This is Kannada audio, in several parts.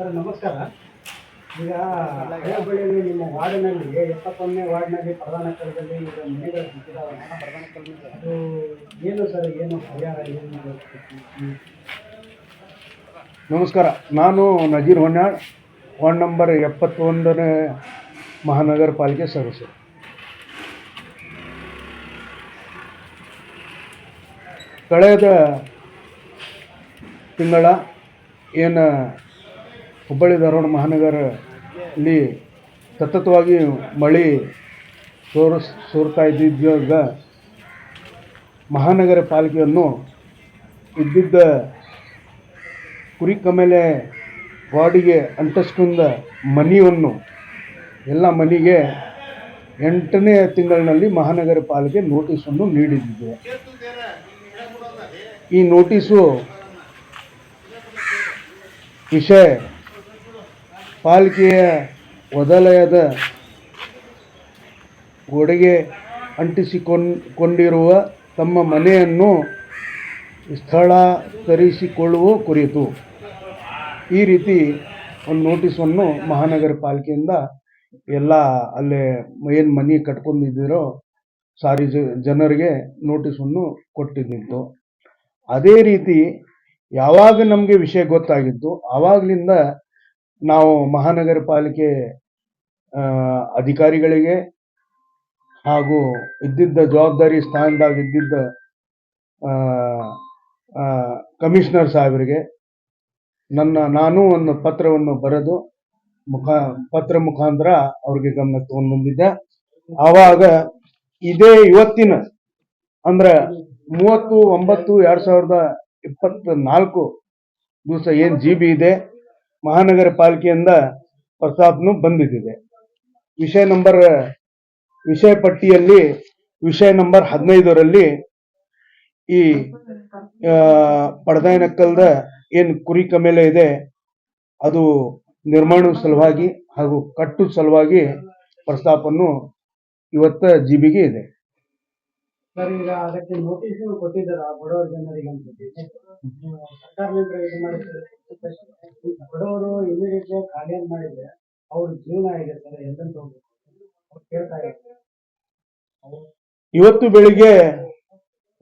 ಸರ್, ನಮಸ್ಕಾರ. ಈಗ ಹಳೆಬಳ್ಳಿಯಲ್ಲಿ ನಿಮ್ಮ ವಾರ್ಡಿನಲ್ಲಿ ಎಪ್ಪತ್ತೊಂದನೇ ವಾರ್ಡ್ನಲ್ಲಿ ಪ್ರಧಾನ ಸ್ಥಳದಲ್ಲಿ ಈಗ ಮನೆಗಳು ಬಿಟ್ಟಿದ್ದಾವಲ್ಲ ಅದು ಏನು ಸರ್, ಏನು ಪರಿಹಾರ, ಏನು ನಮಸ್ಕಾರ. ನಾನು ನಜೀರ್ ಹೊನ್ನಾಳ್, ವಾರ್ಡ್ ನಂಬರ್ ಎಪ್ಪತ್ತೊಂದನೇ ಮಹಾನಗರ ಪಾಲಿಕೆ ಸದಸ್ಯರು. ಕಳೆದ ತಿಂಗಳ ಏನು ಹುಬ್ಬಳ್ಳಿ ಧಾರವಾಡ ಮಹಾನಗರಲ್ಲಿ ಸತತವಾಗಿ ಮಳೆ ಸೋರಿಸ್ ಸೋರ್ತಾ ಇದ್ದಿದ್ದಾಗ ಮಹಾನಗರ ಪಾಲಿಕೆಯನ್ನು ಇದ್ದಿದ್ದ ಕುರಿ ಕಮೇಲೆ ಬಾಡಿಗೆ ಅಂಟಸ್ಕೊಂಡ ಮನಿಯನ್ನು, ಎಲ್ಲ ಮನೆಗೆ ಎಂಟನೇ ತಿಂಗಳಿನಲ್ಲಿ ಮಹಾನಗರ ಪಾಲಿಕೆ ನೋಟಿಸನ್ನು ನೀಡಿದ್ದಿದೆ ಈ ನೋಟಿಸು ವಿಷಯ ಪಾಲಿಕೆಯ ವಲಯದ ಗೋಡೆಗೆ ಅಂಟಿಸಿಕೊಂಡಿರುವ ಕೊಂಡಿರುವ ತಮ್ಮ ಮನೆಯನ್ನು ಸ್ಥಳಾಂತರಿಸಿಕೊಳ್ಳುವ ಕುರಿತು ಈ ರೀತಿ ಒಂದು ನೋಟಿಸನ್ನು ಮಹಾನಗರ ಪಾಲಿಕೆಯಿಂದ ಎಲ್ಲ ಅಲ್ಲೇ ಏನು ಮನೆ ಕಟ್ಕೊಂಡಿದ್ದೀರೋ ಸಾರಿ ಜನರಿಗೆ ನೋಟಿಸನ್ನು ಕೊಟ್ಟಿದ್ದಿತ್ತು. ಅದೇ ರೀತಿ ಯಾವಾಗ ನಮಗೆ ವಿಷಯ ಗೊತ್ತಾಗಿತ್ತು ಆವಾಗಲಿಂದ ನಾವು ಮಹಾನಗರ ಪಾಲಿಕೆ ಅಧಿಕಾರಿಗಳಿಗೆ ಹಾಗೂ ಇದ್ದಿದ್ದ ಜವಾಬ್ದಾರಿ ಸ್ಥಾನದಾಗ ಇದ್ದಿದ್ದ ಕಮಿಷನರ್ ಸಾಹೇಬರಿಗೆ ನನ್ನ, ನಾನು ಒಂದು ಪತ್ರವನ್ನು ಬರೆದು ಮುಖ, ಪತ್ರ ಮುಖಾಂತರ ಅವ್ರಿಗೆ ಗಮನಕ್ಕೆ ತಗೊಂಡು ಬಂದಿದ್ದೆ. ಆವಾಗ ಇದೇ ಇವತ್ತಿನ, ಅಂದ್ರೆ ಮೂವತ್ತು, ಒಂಬತ್ತು, ಎರಡು ಸಾವಿರದ ಇಪ್ಪತ್ತ ನಾಲ್ಕು ದಿವಸ ಏನ್ ಜಿ ಬಿ ಇದೆ ಮಹಾನಗರ ಪಾಲಿಕೆಯಿಂದ ಪ್ರಸ್ತಾಪನು ಬಂದಿದ್ದಿದೆ ವಿಷಯ ನಂಬರ್, ವಿಷಯ ಪಟ್ಟಿಯಲ್ಲಿ ವಿಷಯ ನಂಬರ್ ಹದಿನೈದರಲ್ಲಿ ಈ ಪಡದಾಯನಕ್ಕಲ್ದ ಏನು ಕುರಿ ಕಮೇಲೆ ಇದೆ, ಅದು ನಿರ್ಮಾಣದ ಸಲುವಾಗಿ ಹಾಗೂ ಕಟ್ಟು ಸಲುವಾಗಿ ಪ್ರಸ್ತಾಪನ್ನು ಇವತ್ತ ಜಿಬಿಗೆ ಇದೆ. ಸರ್, ಈಗ ಅದಕ್ಕೆ ನೋಟಿಸ್ ಕೊಟ್ಟಿದ್ದಾರೆ ಬಡವರ ಜನರಿಗೆ ಅಂತ ಸರ್ಕಾರದಿಂದ ಬಡವರು ಇಮಿಡಿಯೇಟ್ ಖಾಲಿ ಮಾಡಿದ್ರೆ ಅವ್ರ ಜೀವನ ಆಗಿದೆ ಸರ್? ಎಲ್ಲಂತ ಕೇಳ್ತಾ ಇವತ್ತು ಬೆಳಿಗ್ಗೆ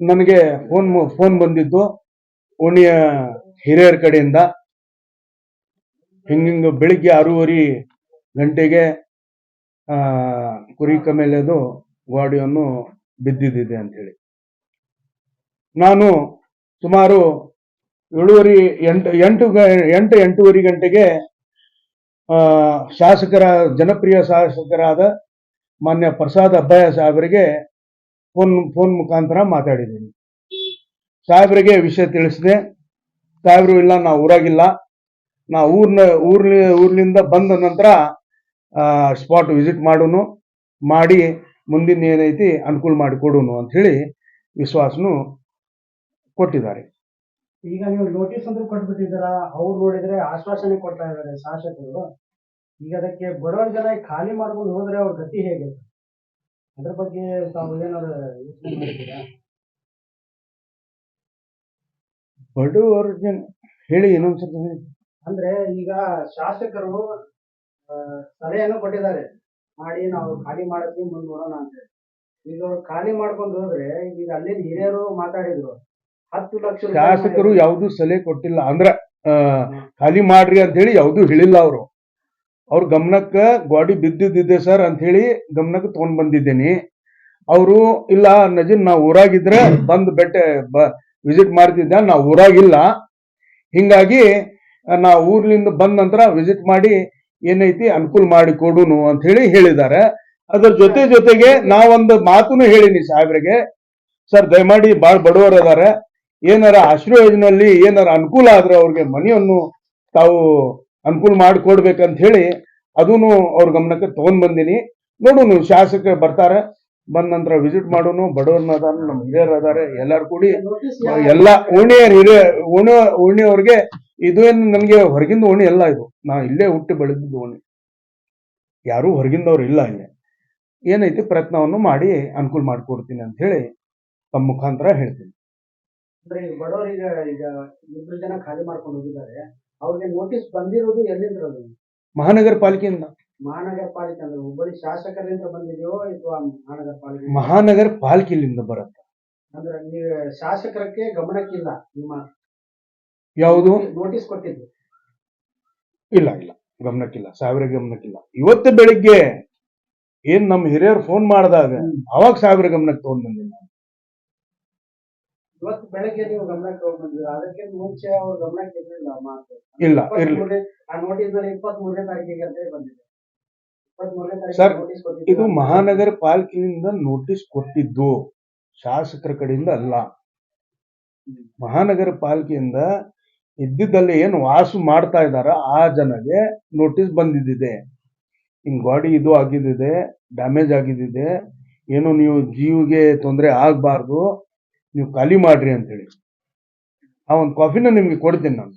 ನನಗೆ ಫೋನ್ ಫೋನ್ ಬಂದಿದ್ದು ಓಣಿಯ ಹಿರಿಯರ ಕಡೆಯಿಂದ. ಹಿಂಗಿಂಗ ಬೆಳಿಗ್ಗೆ ಆರೂವರೆ ಗಂಟೆಗೆ ಕುರಿ ಕಮೇಲೆದು ಗಾಡಿಯನ್ನು ಬಿದ್ದಿದ್ದಿದೆ ಅಂತ ಹೇಳಿ ನಾನು ಸುಮಾರು ಏಳುವರೆ ಎಂಟು ಎಂಟು ಎಂಟು, ಎಂಟೂವರೆ ಗಂಟೆಗೆ ಶಾಸಕರ, ಜನಪ್ರಿಯ ಶಾಸಕರಾದ ಮಾನ್ಯ ಪ್ರಸಾದ್ ಅಬ್ಬಾಯ ಸಾಹೇಬರಿಗೆ ಫೋನ್ ಫೋನ್ ಮುಖಾಂತರ ಮಾತಾಡಿದ್ದೀನಿ. ಸಾಹೇಬರಿಗೆ ವಿಷಯ ತಿಳಿಸಿದೆ. ಸಾಹೇಬರು ಇಲ್ಲ ನಾ ಊರಾಗಿಲ್ಲ. ನಾ ಊರ್ನ ಊರ್ನ ಊರ್ಲಿಂದ ಬಂದ ನಂತರ ಸ್ಪಾಟ್ ವಿಸಿಟ್ ಮಾಡೋನು, ಮಾಡಿ ಮುಂದಿನ ಏನೈತಿ ಅನುಕೂಲ ಮಾಡಿ ಕೊಡೋನು ಅಂತ ಹೇಳಿ ವಿಶ್ವಾಸನು ಕೊಟ್ಟಿದ್ದಾರೆ. ಈಗ ನೀವು ನೋಟಿಸ್ ಅಂದ್ರೆ ಕೊಟ್ಬಿಟ್ಟಿದ್ದೀರ ಅವ್ರು ನೋಡಿದ್ರೆ ಆಶ್ವಾಸನೆ ಕೊಡ್ತಾ ಇದ್ದಾರೆ ಶಾಸಕರು. ಈಗ ಅದಕ್ಕೆ ಬಡವರ ಜನ ಖಾಲಿ ಮಾಡ್ಕೊಂಡು ಹೋದ್ರೆ ಅವ್ರ ಗತಿ ಹೇಗೆ? ಅದ್ರ ಬಗ್ಗೆ ತಾವು ಏನಾದ್ರು ಯೋಚನೆ ಮಾಡಿದ್ದೀರಾ? ಬಡವರು ಜನ ಹೇಳಿ ಇನ್ನೊಂದ್ಸತಿ. ಅಂದ್ರೆ ಈಗ ಶಾಸಕರು ಸಲಹೆಯನ್ನು ಕೊಟ್ಟಿದ್ದಾರೆ. ಮಾಡಿ ನಾವು ಖಾಲಿ ಮಾಡತ್ತೀವಿ ಮುಂದೆ ನೋಡೋಣ ಅಂತ ಹೇಳಿ. ಈಗ ಅವ್ರು ಖಾಲಿ ಮಾಡ್ಕೊಂಡು ಹೋದ್ರೆ ಈಗ ಅಲ್ಲಿನ ಹಿರಿಯರು ಮಾತಾಡಿದ್ರು. ಹತ್ತು ಲಕ್ಷ ರೂಪಾಯಿ ಶಾಸಕರು ಯಾವ್ದು ಸಲಹೆ ಕೊಟ್ಟಿಲ್ಲ. ಅಂದ್ರ ಆ, ಖಾಲಿ ಮಾಡ್ರಿ ಅಂತ ಹೇಳಿ ಯಾವ್ದು ಹೇಳಿಲ್ಲ ಅವರು. ಅವ್ರ ಗಮನಕ್ಕ ಗಾಡಿ ಬಿದ್ದಿದ್ದಿದೆ ಸರ್ ಅಂತ ಹೇಳಿ ಗಮನಕ್ಕೆ ತಗೊಂಡ್ ಬಂದಿದ್ದೇನೆ. ಅವರು ಇಲ್ಲ ನಜೀನ್ ನಾವು ಊರಾಗಿದ್ರೆ ಬಂದ್ ಬೆಟ್ಟ ವಿಸಿಟ್ ಮಾಡ್ತಿದ್ದೆ ನಾವು ಊರಾಗಿಲ್ಲ. ಹಿಂಗಾಗಿ ನಾವು ನಾ ಊರ್ಲಿಂದ ಬಂದ ನಂತರ ವಿಸಿಟ್ ಮಾಡಿ ಏನೈತಿ ಅನುಕೂಲ ಮಾಡಿ ಕೊಡುನು ಅಂತ ಹೇಳಿ ಹೇಳಿದ್ದಾರೆ. ಅದ್ರ ಜೊತೆ ಜೊತೆಗೆ ನಾವೊಂದು ಮಾತನ್ನು ಹೇಳಿನಿ ಸಾಹೇಬ್ರಿಗೆ. ಸರ್, ದಯಮಾಡಿ ಬಾಳ ಬಡವರು ಅದಾರ. ಏನಾರ ಆಶ್ರಯ ಯೋಜನೆಯಲ್ಲಿ ಏನಾರ ಅನುಕೂಲ ಆದ್ರೆ ಅವ್ರಿಗೆ ಮನೆಯನ್ನು ತಾವು ಅನುಕೂಲ ಮಾಡಿಕೊಡ್ಬೇಕಂತ ಹೇಳಿ ಅದನ್ನು ಅವ್ರ ಗಮನಕ್ಕೆ ತಗೊಂಡ್ ಬಂದಿನಿ. ನೋಡುನು ಶಾಸಕ ಬರ್ತಾರೆ. ಬಂದ ನಂತರ ವಿಸಿಟ್ ಮಾಡೋನು. ಬಡವ್ರನ್ನ ನಮ್ಮ ಹಿರಿಯರು ಅದಾರೆ, ಎಲ್ಲಾರು ಕೂಡಿ ಎಲ್ಲಾ ಓಣಿಯರ್ ಹಿರಿಯ ಓಣಿ ಓಣಿಯವ್ರಿಗೆ ಇದು ಏನು ನನಗೆ ಹೊರಗಿಂದ ಓಣಿ ಎಲ್ಲ ಇದು. ನಾ ಇಲ್ಲೇ ಹುಟ್ಟಿ ಬೆಳೆದಿದ್ದು ಓಣಿ. ಯಾರೂ ಹೊರಗಿಂದವ್ರು ಇಲ್ಲ ಇಲ್ಲಿ. ಏನೈತಿ ಪ್ರಯತ್ನವನ್ನು ಮಾಡಿ ಅನುಕೂಲ ಮಾಡಿಕೊಡ್ತೀನಿ ಅಂತ ಹೇಳಿ ತಮ್ಮ ಮುಖಾಂತರ ಹೇಳ್ತೀನಿ. ಅಂದ್ರೆ ಈಗ ಬಡವರಿಗೆ ಈಗ ಇಬ್ರು ಜನ ಖಾಲಿ ಮಾಡ್ಕೊಂಡು ಹೋಗಿದ್ದಾರೆ. ಅವ್ರಿಗೆ ನೋಟಿಸ್ ಬಂದಿರೋದು ಎಲ್ಲಿಂದ ಅದು ಮಹಾನಗರ ಪಾಲಿಕೆಯಿಂದ. ಮಹಾನಗರ ಪಾಲಿಕೆ ಅಂದ್ರೆ ಹುಬ್ಬಳ್ಳಿ ಶಾಸಕರಿಂದ ಬಂದಿದೆಯೋ ಅಥವಾ ಮಹಾನಗರ ಪಾಲಿಕೆ? ಮಹಾನಗರ ಪಾಲಿಕೆಯಿಂದ ಬರುತ್ತೆ. ಅಂದ್ರೆ ನೀವು ಶಾಸಕರಕ್ಕೆ ಗಮನಕ್ಕಿಲ್ಲ ನಿಮ್ಮ ಯಾವುದು? ನೋಟಿಸ್ ಕೊಟ್ಟಿದ್ದು. ಇಲ್ಲ ಇಲ್ಲ. ಗಮನಕ್ಕಿಲ್ಲ. ಸಾವಿರ ಗಮನಕ್ಕಿಲ್ಲ. ಇವತ್ತು ಬೆಳಿಗ್ಗೆ ಏನ್ ನಮ್ಮ ಹಿರಿಯರು ಫೋನ್ ಮಾಡಿದಾಗ ಅವಾಗ ಸಾವಿರ ಗಮನಕ್ಕೆ ತಗೊಂಡ್ ಬಂದಿಲ್ಲ ಇವತ್ತು ಬೆಳಗ್ಗೆ ನೀವು ಗಮನಕ್ಕೆ ತಗೊಂಡ್ಬಂದಿಲ್ಲ ಅದಕ್ಕೆ ಮುಂಚೆ ಅವ್ರ ಗಮನಕ್ಕೆ ಇರಲಿಲ್ಲ ಮಾತು. ಇಲ್ಲ ಇರ್ಲಿ. ಆ ನೋಟಿಸ್ ಇಪ್ಪತ್ತ್ ಮೂರನೇ ತಾರೀಕಿಗೆ ಅಂತ ಬಂದಿದೆ. ಸರ್, ಇದು ಮಹಾನಗರ ಪಾಲಿಕೆಯಿಂದ ನೋಟಿಸ್ ಕೊಟ್ಟಿದ್ದು. ಶಾಸಕರ ಕಡೆಯಿಂದ ಅಲ್ಲ. ಮಹಾನಗರ ಪಾಲಿಕೆಯಿಂದ ಇದ್ದಿದ್ದಲ್ಲಿ ಏನು ವಾಸು ಮಾಡ್ತಾ ಇದಾರ ಆ ಜನಗೆ ನೋಟಿಸ್ ಬಂದಿದ್ದಿದೆ. ಹಿಂಗ್ ಗಾಡಿ ಇದು ಆಗಿದ್ದಿದೆ ಡ್ಯಾಮೇಜ್ ಆಗಿದ್ದಿದೆ, ಏನು ನೀವು ಜೀವಿಗೆ ತೊಂದರೆ ಆಗಬಾರ್ದು, ನೀವು ಖಾಲಿ ಮಾಡ್ರಿ ಅಂತೇಳಿ. ಆ ಒಂದು ಕಾಫಿನ ನಿಮ್ಗೆ ಕೊಡ್ತೀನಿ ನಾನು.